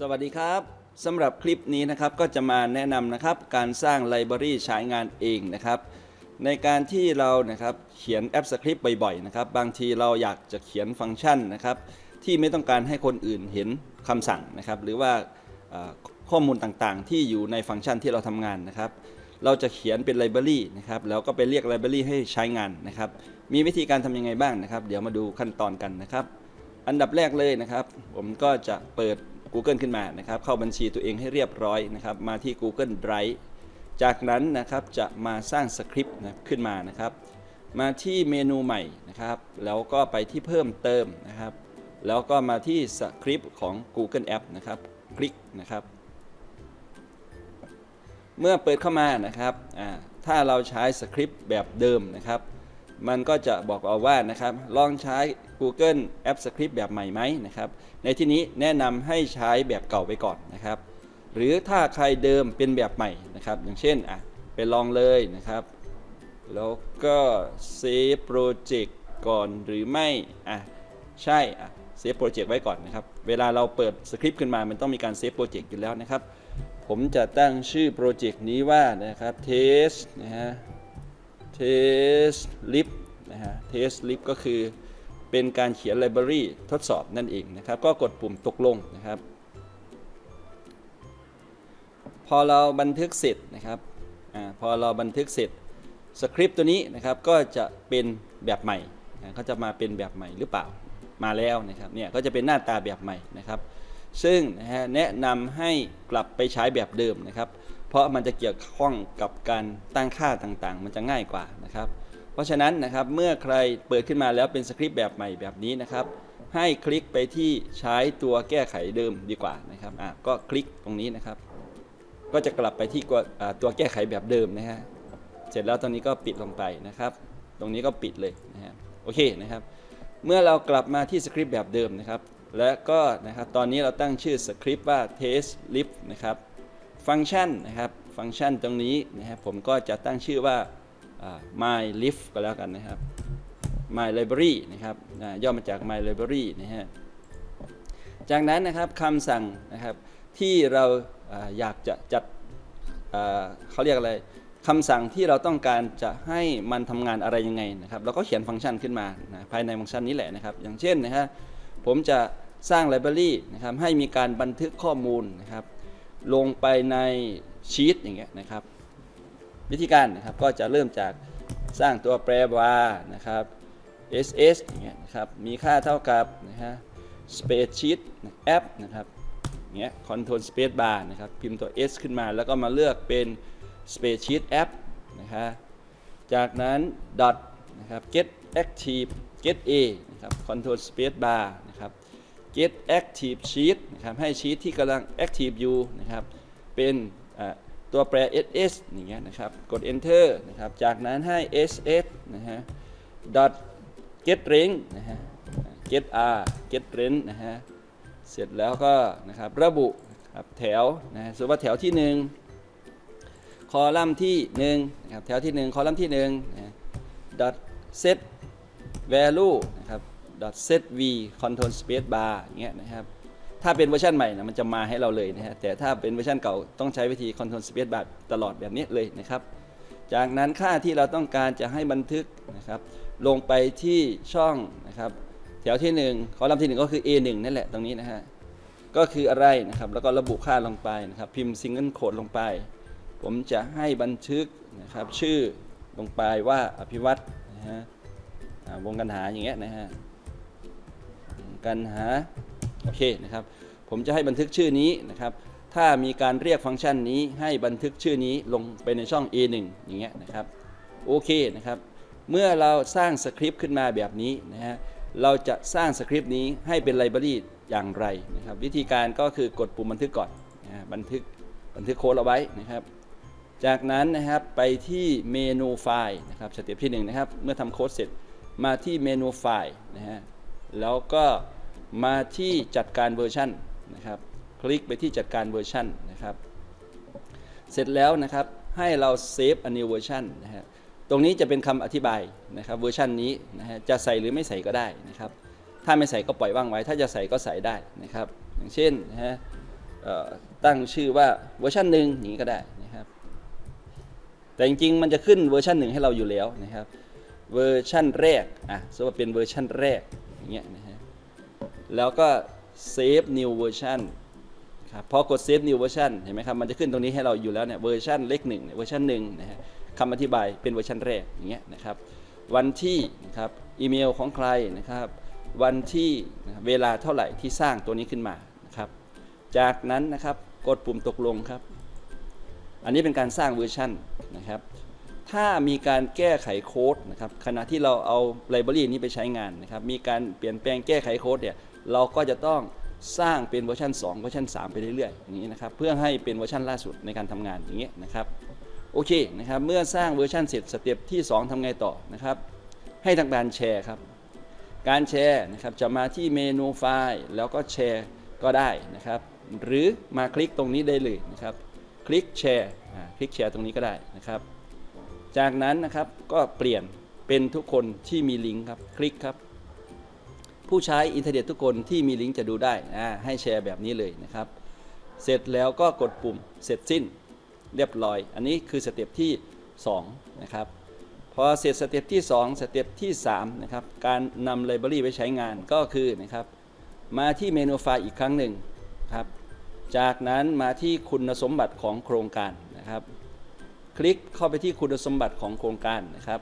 สวัสดีครับสำหรับคลิปนี้นะครับก็จะมาแนะนำนะครับการสร้างไลบรารีใช้งานเองนะครับ ในการที่เรานะครับเขียนแอปสคริปต์บ่อยๆนะครับบางทีเราอยากจะเขียนฟังก์ชันนะครับที่ไม่ต้องการให้คนอื่นเห็นคำสั่งนะครับหรือว่าข้อมูลต่างๆ ที่อยู่ในฟังก์ชันที่เราทำงานนะครับ เราจะเขียนเป็นไลบรารีนะครับแล้วก็ไปเรียกไลบรารีให้ใช้งานนะครับ มีวิธีการทำยังไงบ้างนะครับ เดี๋ยวมาดูขั้นตอนกันนะครับ อันดับแรกเลยนะครับ ผมก็จะเปิด Google ขึ้นมานะครับ เข้าบัญชีตัวเองให้เรียบร้อยนะครับ มาที่ Google Drive จากนั้นนะครับจะมาสร้างสคริปต์นะขึ้นมานะครับ มาที่เมนูใหม่นะครับ แล้วก็ไปที่เพิ่มเติมนะครับ แล้วก็มาที่สคริปต์ของ Google App นะครับ คลิกนะครับ เมื่อเปิดเข้ามานะครับอ่าถ้าเราใช้สคริปต์แบบเดิมนะครับ มันก็จะบอกเอาว่านะครับลองใช้ Google App Script แบบใหม่ไหมนะครับในที่นี้แนะนำให้ใช้แบบเก่าไปก่อนนะครับ หรือถ้าใครเดิมเป็นแบบใหม่นะครับอย่างเช่นอะไปลองเลยนะครับ แล้วก็เซฟโปรเจกต์ก่อนหรือไม่อะใช่อะเซฟโปรเจกต์ไว้ก่อนนะครับ เวลาเราเปิดสคริปต์ขึ้นมา มันต้องมีการเซฟโปรเจกต์อยู่แล้วนะครับ ผมจะตั้งชื่อโปรเจกต์นี้ว่านะครับ test นะฮะ test lib นะฮะ test lib ก็คือเป็นการเขียน library ทดสอบนั่นเองนะครับ ก็กดปุ่มตกลงนะครับ พอเราบันทึกเสร็จนะครับอพอเราบันทึกเสร็จสคริปต์ตัวนี้นะครับก็จะเป็นแบบใหม่นะเขาจะมาเป็นแบบใหม่หรือเปล่ามาแล้วนะครับเนี่ยก็จะเป็นหน้าตาแบบใหม่นะครับ ซึ่งนะฮะแนะนำให้กลับไปใช้แบบเดิมนะครับ ราะมันจะเกี่ยวข้องกับการตั้งค่าต่างๆ มันจะง่ายกว่านะครับ เพราะฉะนั้นนะครับเมื่อใครเปิดขึ้นมาแล้วเป็นสคริปต์แบบใหม่แบบนี้นะครับ ให้คลิกไปที่ใช้ตัวแก้ไขเดิมดีกว่านะครับอะก็คลิกตรงนี้นะครับ ก็จะกลับไปที่ตัวตัวแก้ไขแบบเดิมนะฮะเสร็จแล้วตรงนี้ก็ปิดลงไปนะครับ ตรงนี้ก็ปิดเลยนะฮะโอเคนะครับ เมื่อเรากลับมาที่สคริปต์แบบเดิมนะครับ และก็นะครับตอนนี้เราตั้งชื่อสคริปต์ว่า test lib นะครับ ฟังก์ชันนะครับ ฟังก์ชันตรงนี้นะครับผมก็จะตั้งชื่อว่า my list ก็แล้วกันนะครับ my library นะครับย่อมาจาก my library นะฮะจากนั้นนะครับคำสั่งนะครับที่เราอยากจะจัดเขาเรียกอะไรคำสั่งที่เราต้องการจะให้มันทำงานอะไรยังไงนะครับเราก็เขียนฟังก์ชันขึ้นมานะภายในฟังก์ชันนี้แหละนะครับ อย่างเช่นนะฮะผมจะสร้างไลบรารีนะครับให้มีการบันทึกข้อมูลนะครับ ลงไปในชีตอย่างเงี้ยนะครับ วิธีการนะครับก็จะเริ่มจากสร้างตัวแปร var นะครับ ss อย่างเงี้ยนะครับมีค่าเท่ากับนะฮะ spreadsheet app นะครับเงี้ย control space bar นะครับพิมพ์ตัว s ขึ้นมาแล้วก็มาเลือกเป็น spreadsheet app นะคะจากนั้น dot นะครับ get active get a นะครับ control space bar get active sheet นะครับให้ชีตที่กำลัง active อยู่นะครับเป็นตัวแปร ss อย่างเงี้ยนะครับกด enter นะครับจากนั้นให้ ss นะฮะ dot get range นะฮะ get r get range นะฮะเสร็จแล้วก็นะครับระบุครับแถวนะฮะสมมติว่าแถวที่ 1 คอลัมน์ที่1นะครับแถวที่ 1 คอลัมน์ที่1นะฮะ dot set value นะครับ .setv control space bar อย่างเงี้ยนะครับ ถ้าเป็นเวอร์ชันใหม่นะมันจะมาให้เราเลยนะฮะ แต่ถ้าเป็นเวอร์ชันเก่าต้องใช้วิธี control space bar ตลอดแบบนี้เลยนะครับ จากนั้นค่าที่เราต้องการจะให้บันทึกนะครับ ลงไปที่ช่องนะครับ แถวที่ 1 คอลัมน์ที่ 1 ก็คือ A1 นั่นแหละตรงนี้นะฮะ ก็คืออะไรนะครับ แล้วก็ระบุค่าลงไปนะครับ พิมพ์ single quote ลงไป ผมจะให้บันทึกนะครับชื่อลงไปว่าอภิวัตนะฮะวงกันหาอย่างเงี้ยนะฮะ กันหาโอเคนะครับผมจะให้บันทึกชื่อนี้นะครับ ถ้ามีการเรียกฟังก์ชันนี้ให้บันทึกชื่อนี้ลงไปในช่อง A1 อย่างเงี้ยนะครับโอเคนะครับเมื่อเราสร้างสคริปต์ขึ้นมาแบบนี้นะฮะเราจะสร้างสคริปต์นี้ให้เป็นไลบรารีอย่างไรนะครับวิธีการก็คือกดปุ่มบันทึกก่อนนะฮะบันทึกบันทึกโค้ดเอาไว้นะครับ จากนั้นนะครับไปที่เมนูไฟล์นะครับสเต็ปที่1นะครับเมื่อทำโค้ดเสร็จมาที่เมนูไฟล์นะฮะแล้วก็ มาที่จัดการเวอร์ชันนะครับ คลิกไปที่จัดการเวอร์ชันนะครับ เสร็จแล้วนะครับให้เราเซฟ a new version นะฮะตรงนี้จะเป็นคำอธิบายนะครับเวอร์ชันนี้นะฮะจะใส่หรือไม่ใส่ก็ได้นะครับ ถ้าไม่ใส่ก็ปล่อยว่างไว้ ถ้าจะใส่ก็ใส่ได้นะครับ อย่างเช่นนะฮะตั้งชื่อว่าเวอร์ชันหนึ่งอย่างนี้ก็ได้นะครับ แต่จริงๆมันจะขึ้นเวอร์ชันหนึ่งให้เราอยู่แล้วนะครับเวอร์ชันแรกอะสมมติว่าเป็นเวอร์ชันแรกอย่างเงี้ยนะฮะ แล้วก็ save new version ครับพอกด save new version เห็นไหมครับมันจะขึ้นตรงนี้ให้เราอยู่แล้วเนี่ยเวอร์ชันเลขหนึ่งเวอร์ชันหนึ่งนะฮะคำอธิบายเป็นเวอร์ชันแรกอย่างเงี้ยนะครับวันที่นะครับอีเมลของใครนะครับวันที่นะครับเวลาเท่าไหร่ที่สร้างตัวนี้ขึ้นมานะครับจากนั้นนะครับกดปุ่มตกลงครับ อันนี้เป็นการสร้างเวอร์ชันนะครับถ้ามีการแก้ไขโค้ดนะครับขณะที่เราเอาไลบรารีนี้ไปใช้งานนะครับมีการเปลี่ยนแปลงแก้ไขโค้ดเนี่ย เราก็จะต้องสร้างเป็นเวอร์ชัน2เวอร์ชัน3 ไปเรื่อยๆอย่างนี้นะครับเพื่อให้เป็นเวอร์ชันล่าสุดในการทำงานอย่างเงี้ยนะครับโอเคนะครับเมื่อสร้างเวอร์ชันเสร็จสเต็ปที่ 2ทำไงต่อนะครับให้ทางการแชร์ครับการแชร์นะครับจะมาที่เมนูไฟล์แล้วก็แชร์ก็ได้นะครับหรือมาคลิกตรงนี้ได้เลยนะครับคลิกแชร์คลิกแชร์ตรงนี้ก็ได้นะครับ จากนั้นนะครับก็เปลี่ยนเป็นทุกคนที่มีลิงก์ครับคลิกครับ ผู้ใช้อินเทอร์เน็ตทุกคนที่มีลิงก์จะดูได้อ่าให้แชร์แบบนี้เลยนะครับ เสร็จแล้วก็กดปุ่มเสร็จสิ้นเรียบร้อย อันนี้คือสเต็ปที่ 2 นะครับพอเสร็จสเต็ปที่ 2 สเต็ปที่3นะครับการนำไลบรารีไปใช้งานก็คือนะครับมาที่เมนูไฟล์อีกครั้งหนึ่งครับจากนั้นมาที่คุณสมบัติของโครงการนะครับ คลิกเข้าไปที่คุณสมบัติของโครงการนะครับ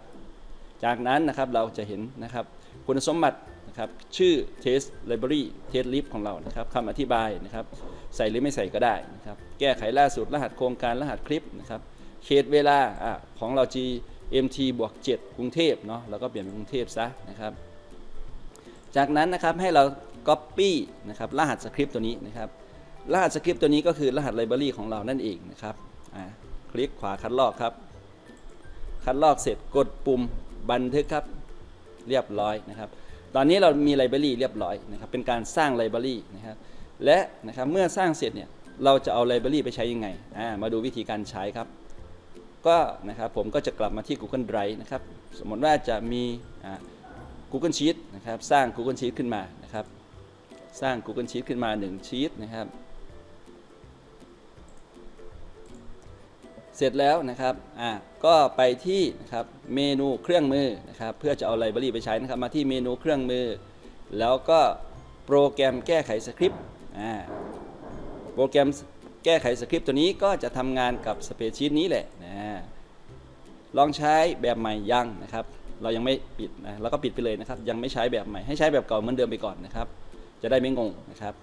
จากนั้นนะครับเราจะเห็นนะครับคุณสมบัติ นะครับชื่อ test library test list ของเรานะครับคำอธิบายนะครับใส่หรือไม่ใส่ก็ได้นะครับแก้ไขล่าสุดรหัสโครงการรหัสคลิปนะครับเขตเวลาอของเรา GMT บวก 7 กรุงเทพเนาะเราก็เปลี่ยนเป็นกรุงเทพซะนะครับจากนั้นนะครับให้เรา Copy นะครับรหัสสคริปต์ตัวนี้นะครับรหัสสคริปต์ตัวนี้ก็คือรหัสไลบรารีของเรานั่นเองนะครับคลิกขวาคัดลอกครับ คัดลอกเสร็จกดปุ่มบันทึกครับเรียบร้อยนะครับ ตอนนี้เรามีไลบรารีเรียบร้อยนะครับเป็นการสร้างไลบรารีนะครับและนะครับเมื่อสร้างเสร็จเนี่ยเราจะเอาไลบรารีไปใช้ยังไงอ่ามาดูวิธีการใช้ครับ ก็นะครับผมก็จะกลับมาที่ Google Drive นะครับสมมติว่าจะมีอ่า Google Sheet นะครับสร้าง Google Sheet ขึ้นมานะครับสร้าง Google Sheet ขึ้นมา 1 ชีตนะครับ เสร็จแล้วนะครับอ่าก็ไปที่นะครับเมนูเครื่องมือนะครับเพื่อจะเอาไลบรารีไปใช้นะครับมาที่เมนูเครื่องมือ แล้วก็โปรแกรมแก้ไขสคริปต์อ่าโปรแกรมแก้ไขสคริปต์ตัวนี้ก็จะทำงานกับสเปซชีตนี้แหละนะลองใช้แบบใหม่ยังนะครับ เรายังไม่ปิดนะเราก็ปิดไปเลยนะครับ ยังไม่ใช้แบบใหม่ให้ใช้แบบเก่าเหมือนเดิมไปก่อนนะครับ จะได้ไม่งงนะครับ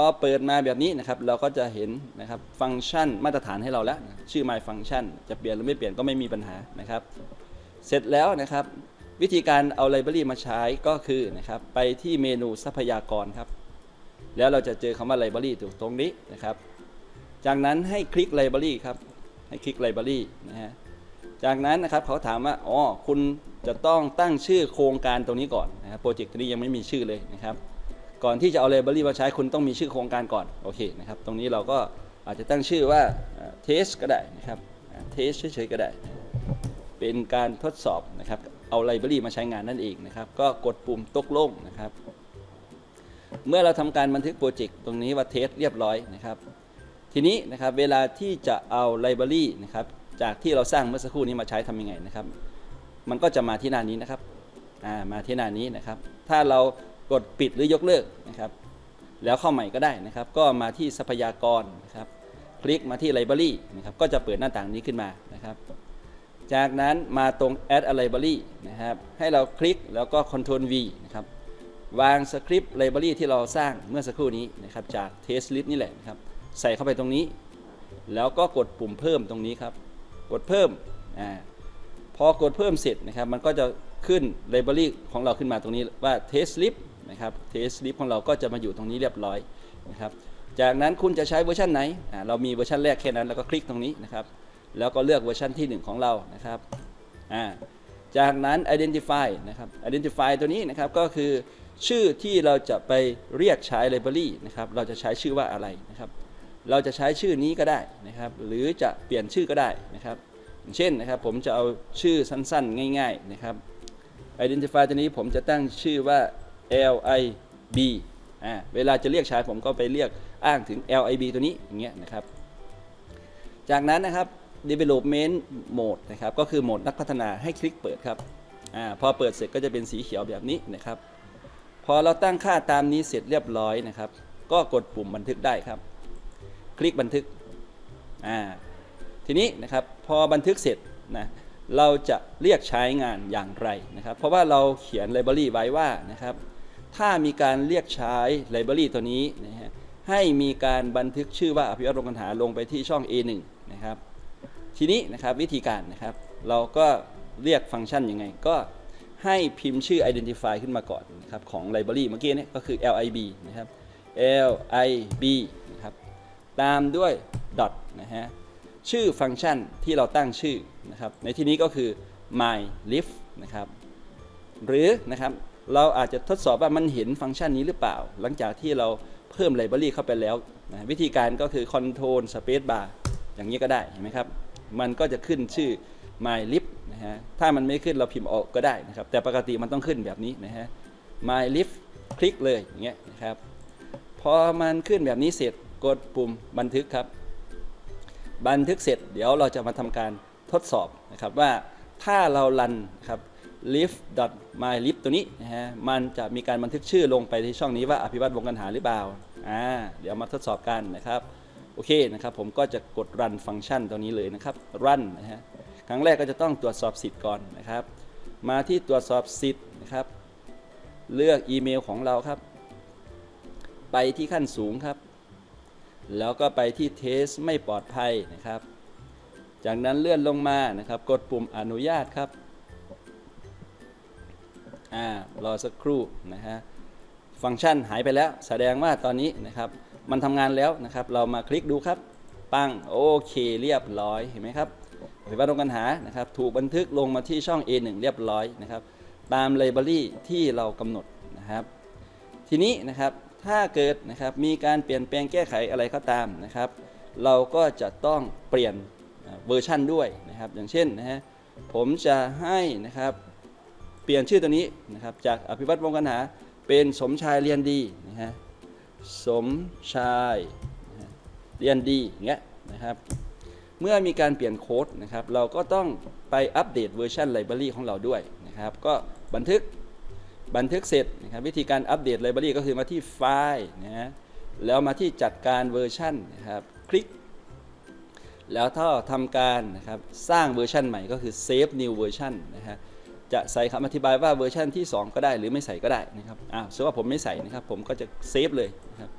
อเปิดมาแบบนี้นะครับ เราก็จะเห็นนะครับฟังก์ชันมาตรฐานให้เราแล้ว ชื่อ my function จะเปลี่ยนหรือไม่เปลี่ยนก็ไม่มีปัญหานะครับ เสร็จแล้วนะครับ วิธีการเอาไลบรารีมาใช้ก็คือนะครับ ไปที่เมนูทรัพยากรครับ แล้วเราจะเจอคำว่าไลบรารีตรงนี้นะครับ จากนั้นให้คลิกไลบรารีครับ ให้คลิกไลบรารีนะฮะจากนั้นนะครับเขาถามว่าอ๋อคุณจะต้องตั้งชื่อโครงการตรงนี้ก่อนนะครับโปรเจกต์ตัวนี้ยังไม่มีชื่อเลยนะครับ ก่อนที่จะเอาไลบรารีมาใช้คุณต้องมีชื่อโครงการก่อนโอเคนะครับตรงนี้เราก็อาจจะตั้งชื่อว่าเทสก็ได้นะครับเทสเฉยๆก็ได้ เป็นการทดสอบนะครับเอาไลบรารีมาใช้งานนั่นเองนะครับก็กดปุ่มตกลงนะครับ เมื่อเราทำการบันทึกโปรเจกต์ตรงนี้ว่าเทสเรียบร้อยนะครับทีนี้นะครับเวลาที่จะเอาไลบรารีนะครับจากที่เราสร้างเมื่อสักครู่นี้มาใช้ทำยังไงนะครับ มันก็จะมาที่หน้านี้นะครับมาที่หน้านี้นะครับ ถ้าเรา กดปิดหรือยกเลิกนะครับ แล้วเข้าใหม่ก็ได้นะครับ ก็มาที่ทรัพยากรนะครับ คลิกมาที่ไลบรารีนะครับ ก็จะเปิดหน้าต่างนี้ขึ้นมานะครับ จากนั้นมาตรง add a library นะครับ ให้เราคลิกแล้วก็ Ctrl V นะครับ วางสคริปต์ไลบรารีที่เราสร้างเมื่อสักครู่นี้นะครับ จาก test list นี่แหละนะครับ ใส่เข้าไปตรงนี้ แล้วก็กดปุ่มเพิ่มตรงนี้ครับ กดเพิ่ม อ่า พอกดเพิ่มเสร็จนะครับ มันก็จะขึ้นไลบรารีของเราขึ้นมาตรงนี้ว่า test list นะครับ TS List ของเราก็จะมาอยู่ตรงนี้เรียบร้อยนะครับ จากนั้นคุณจะใช้เวอร์ชันไหน เรามีเวอร์ชันแรกแค่นั้นแล้วก็คลิกตรงนี้นะครับ แล้วก็เลือกเวอร์ชันที่ 1 ของเรานะครับ จากนั้น identify นะครับ identify ตัวนี้นะครับก็คือชื่อที่เราจะไปเรียกใช้ไลบรารีนะครับ เราจะใช้ชื่อว่าอะไรนะครับ เราจะใช้ชื่อนี้ก็ได้นะครับ หรือจะเปลี่ยนชื่อก็ได้นะครับ เช่นนะครับผมจะเอาชื่อสั้นๆ ง่าย ๆนะครับ identify ตัวนี้ผมจะตั้งชื่อว่า L I B อ่าเวลาจะเรียกใช้ผมก็ไปเรียกอ้างถึง lib ตัวนี้อย่างเงี้ยนะครับ จากนั้นนะครับ development mode นะครับก็คือโหมดนักพัฒนาให้คลิกเปิดครับอ่าพอเปิดเสร็จก็จะเป็นสีเขียวแบบนี้นะครับ พอเราตั้งค่าตามนี้เสร็จเรียบร้อยนะครับ ก็กดปุ่มบันทึกได้ครับ คลิกบันทึกอ่าทีนี้นะครับพอบันทึกเสร็จนะเราจะเรียกใช้งานอย่างไรนะครับ เพราะว่าเราเขียน library ไว้ว่านะครับ ถ้ามีการเรียกใช้ library ตัวนี้นะฮะให้มีการบันทึกชื่อว่าอภิวัตรลงปัญหาลงไปที่ช่อง A1 นะครับทีนี้นะครับวิธีการนะครับเราก็เรียกฟังก์ชันยังไง ก็ให้พิมพ์ชื่อ identify ขึ้นมาก่อนนะครับของ library เมื่อกี้นี่ก็คือ lib นะครับ lib นะครับตามด้วย dot นะฮะชื่อฟังก์ชันที่เราตั้งชื่อนะครับในที่นี้ก็คือ my list นะครับหรือนะครับ เราอาจจะทดสอบว่ามันเห็นฟังก์ชันนี้หรือเปล่า หลังจากที่เราเพิ่มไลบรารีเข้าไปแล้วนะวิธีการก็คือ Control Space Bar อย่างนี้ก็ได้เห็นไหมครับ มันก็จะขึ้นชื่อ my list นะฮะถ้ามันไม่ขึ้นเราพิมพ์ออกก็ได้นะครับ แต่ปกติมันต้องขึ้นแบบนี้นะฮะ my list คลิกเลยอย่างเงี้ยนะครับพอมันขึ้นแบบนี้เสร็จกดปุ่มบันทึกครับ บันทึกเสร็จเดี๋ยวเราจะมาทำการทดสอบนะครับว่าถ้าเรารันครับ lift my lift ตัวนี้นะฮะมันจะมีการบันทึกชื่อลงไปที่ช่องนี้ว่าอภิวัตวงกันหาหรือเปล่าอ่าเดี๋ยวมาทดสอบกันนะครับโอเคนะครับผมก็จะกด run ฟังก์ชันตัวนี้เลยนะครับ run นะฮะครั้งแรกก็จะต้องตรวจสอบสิทธิ์ก่อนนะครับ มาที่ตรวจสอบสิทธิ์นะครับ เลือกอีเมลของเราครับ ไปที่ขั้นสูงครับ แล้วก็ไปที่เทสไม่ปลอดภัยนะครับ จากนั้นเลื่อนลงมานะครับ กดปุ่มอนุญาตครับ อ่ารอสักครู่นะฮะฟังก์ชันหายไปแล้ว แสดงว่าตอนนี้นะครับมันทำงานแล้วนะครับ เรามาคลิกดูครับ ปังโอเคเรียบร้อยเห็นไหมครับไฟฟ้าตรงกันหานะครับ ถูกบันทึกลงมาที่ช่อง A1 เรียบร้อยนะครับ ตามไลบรารีที่เรากำหนดนะครับ ทีนี้นะครับถ้าเกิดนะครับมีการเปลี่ยนแปลงแก้ไขอะไรก็ตามนะครับ เราก็จะต้องเปลี่ยนเวอร์ชั่นด้วยนะครับ อย่างเช่นนะฮะผมจะให้นะครับ เปลี่ยนชื่อตัวนี้นะครับจากอภิวัตวงศ์กันหาเป็นสมชายเรียนดีนะฮะสมชายเรียนดีอย่างเงี้ยนะครับเมื่อมีการเปลี่ยนโค้ดนะครับเราก็ต้องไปอัปเดตเวอร์ชันไลบรารีของเราด้วยนะครับก็บันทึกบันทึกเสร็จนะครับวิธีการอัปเดตไลบรารีก็คือมาที่ไฟล์นะฮะแล้วมาที่จัดการเวอร์ชันนะครับคลิก แล้วถ้าทำการนะครับสร้างเวอร์ชันใหม่ก็คือ save new version นะฮะ จะใส่คำอธิบายว่าเวอร์ชันที่ 2 ก็ได้หรือไม่ใส่ก็ได้นะครับอ้าสมมติว่าผมไม่ใส่นะครับผมก็จะเซฟเลยนะครับ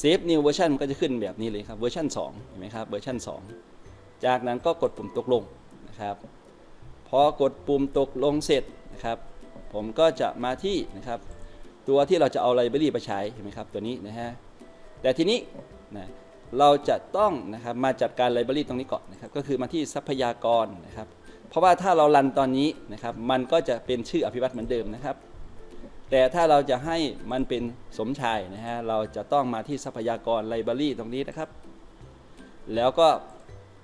save new version มันก็จะขึ้นแบบนี้เลยครับเวอร์ชัน2เห็นไหมครับเวอร์ชัน2 จากนั้นก็กดปุ่มตกลงนะครับพอกดปุ่มตกลงเสร็จนะครับผมก็จะมาที่นะครับตัวที่เราจะเอาไลบรารีไปใช้เห็นไหมครับตัวนี้นะฮะแต่ทีนี้นะเราจะต้องนะครับมาจัดการไลบรารีตรงนี้ก่อนนะครับก็คือมาที่ทรัพยากรนะครับ เพราะว่าถ้าเรารันตอนนี้นะครับ มันก็จะเป็นชื่ออภิวัตเหมือนเดิมนะครับ แต่ถ้าเราจะให้มันเป็นสมชายนะฮะ เราจะต้องมาที่ทรัพยากรไลบรารีตรงนี้นะครับ แล้วก็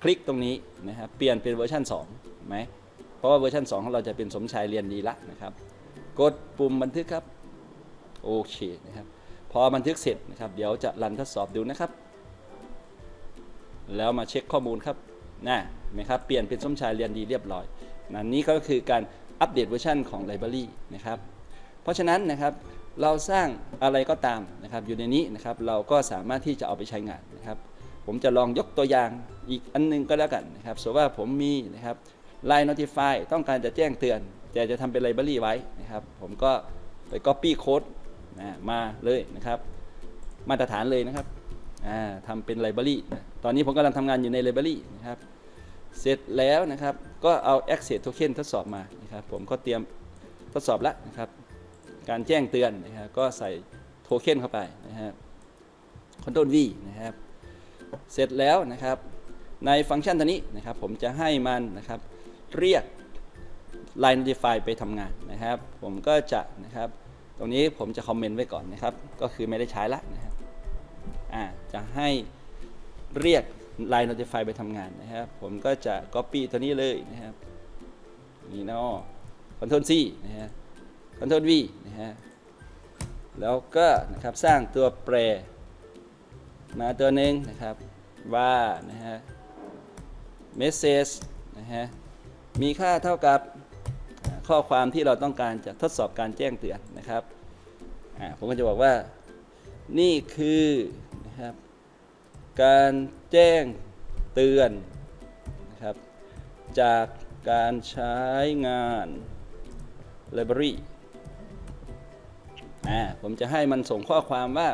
คลิกตรงนี้นะครับเปลี่ยนเป็นเวอร์ชัน2ไหมเพราะว่าเวอร์ชัน2ของเราจะเป็นสมชายเรียนดีละนะครับ กดปุ่มบันทึกครับ โอเคนะครับ พอบันทึกเสร็จนะครับ เดี๋ยวจะรันทดสอบดูนะครับ แล้วมาเช็คข้อมูลครับ นะเห็นไหมครับ เปลี่ยนเป็นส้มชายเรียนดีเรียบร้อยนะนี่ก็คือการอัปเดตเวอร์ชันของไลบรารีนะครับ เพราะฉะนั้นนะครับเราสร้างอะไรก็ตามนะครับอยู่ในนี้นะครับเราก็สามารถที่จะเอาไปใช้งานนะครับ ผมจะลองยกตัวอย่างอีกอันหนึงก็แล้วกันนะครับสมมติว่าผมมีนะครับ Line Notify ต้องการจะแจ้งเตือน แต่จะทำเป็นไลบรารีไว้นะครับ ผมก็ไป Copy Code นะมาเลยนะครับ มาตรฐานเลยนะครับ ทำเป็นไลบรารีตอนนี้ผมกำลังทำงานอยู่ในไลบรารีนะครับ เสร็จแล้วนะครับ ก็เอา Access Token ทดสอบมานะครับ ผมก็เตรียมทดสอบแล้วนะครับ การแจ้งเตือนนะครับก็ใส่โทเค็นเข้าไปนะฮะ Ctrl V นะครับ เสร็จแล้วนะครับในฟังก์ชันตัวนี้นะครับ ผมจะให้มันนะครับ เรียก Line Notify ไปทำงานนะครับ ผมก็จะนะครับ ตรงนี้ผมจะคอมเมนต์ไว้ก่อนนะครับ ก็คือไม่ได้ใช้ละนะ จะให้เรียก Line Notify ไปทำงานนะครับ ผมก็จะ Copy ตัวนี้เลยนะครับ นี่เนาะ Ctrl C นะฮะ Ctrl V นะฮะ แล้วก็นะครับสร้างตัวแปร มาตัวหนึ่งนะครับว่านะฮะ message นะฮะ มีค่าเท่ากับข้อความที่เราต้องการจะทดสอบการแจ้งเตือนนะครับ ผมก็จะบอกว่า นี่คือ นะครับ การแจ้งเตือนนะครับ จากการใช้งาน library อ่าผมจะให้มันส่งข้อความว่า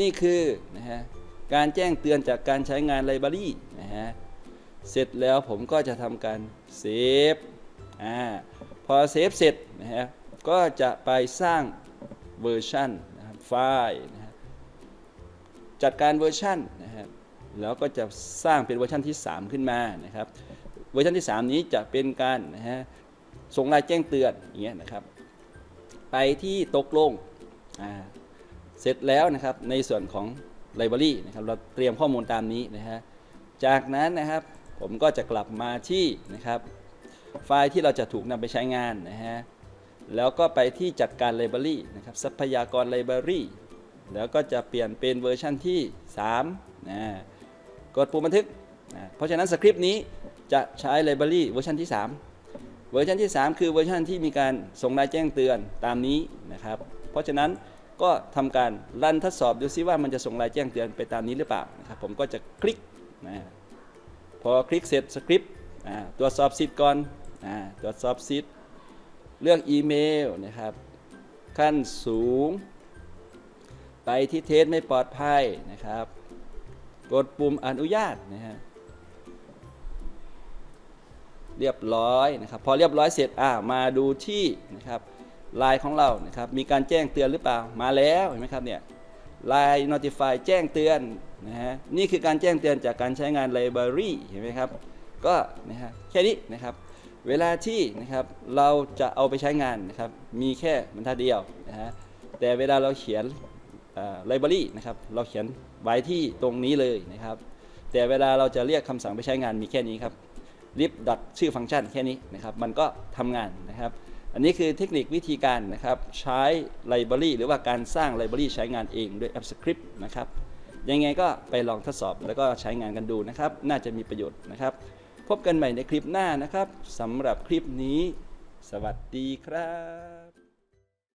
นี่คือนะฮะการแจ้งเตือนจากการใช้งาน library นะฮะเสร็จแล้วผมก็จะทำการเซฟอ่าพอเซฟเสร็จนะฮะก็จะไปสร้างเวอร์ชันไฟล์นะ จัดการเวอร์ชันนะฮะแล้วก็จะสร้างเป็นเวอร์ชันที่ 3 ขึ้นมานะครับ เวอร์ชันที่ 3 นี้จะเป็นการนะฮะส่งรายแจ้งเตือนอย่างเงี้ยนะครับ ไปที่ตกลงอ่าเสร็จแล้วนะครับในส่วนของ Library นะครับเราเตรียมข้อมูลตามนี้นะฮะจากนั้นนะครับผมก็จะกลับมาที่นะครับไฟล์ที่เราจะถูกนำไปใช้งานนะฮะแล้วก็ไปที่จัดการ Library นะครับทรัพยากร Library แล้วก็จะเปลี่ยนเป็นเวอร์ชันที่3นะกดปุ่มบันทึกนะเพราะฉะนั้นสคริปต์นี้จะใช้ Library เวอร์ชันที่ 3 เวอร์ชันที่ 3 คือเวอร์ชันที่มีการส่งรายแจ้งเตือนตามนี้นะครับ เพราะฉะนั้นก็ทำการรันทดสอบดูซิว่ามันจะส่งรายแจ้งเตือนไปตามนี้หรือเปล่านะครับผมก็จะคลิกนะพอคลิกเสร็จสคริปต์ตรวจสอบสิทธิ์ก่อนตรวจสอบสิทธิ์เลือกอีเมลนะครับขั้นสูง ไปที่เทสไม่ปลอดภัยนะครับ กดปุ่มอนุญาตนะฮะเรียบร้อยนะครับพอเรียบร้อยเสร็จอ่ามาดูที่นะครับไลน์ของเรานะครับมีการแจ้งเตือนหรือเปล่ามาแล้วเห็นไหมครับเนี่ย Line Notify แจ้งเตือนนะฮะนี่คือการแจ้งเตือนจากการใช้งาน Library เห็นไหมครับก็นะฮะแค่นี้นะครับเวลาที่นะครับเราจะเอาไปใช้งานนะครับมีแค่บรรทัดเดียวนะฮะแต่เวลาเราเขียน อ่า Library นะครับเราเขียนไว้ที่ตรงนี้เลยนะครับ แต่เวลาเราจะเรียกคำสั่งไปใช้งานมีแค่นี้ครับ lib ดอทชื่อฟังก์ชันแค่นี้นะครับ มันก็ทำงานนะครับ อันนี้คือเทคนิควิธีการนะครับ ใช้ Library หรือว่าการสร้าง Library ใช้งานเองด้วย AppScript นะครับ ยังไงก็ไปลองทดสอบแล้วก็ใช้งานกันดูนะครับ น่าจะมีประโยชน์นะครับ พบกันใหม่ในคลิปหน้านะครับสำหรับคลิปนี้ สวัสดีครับ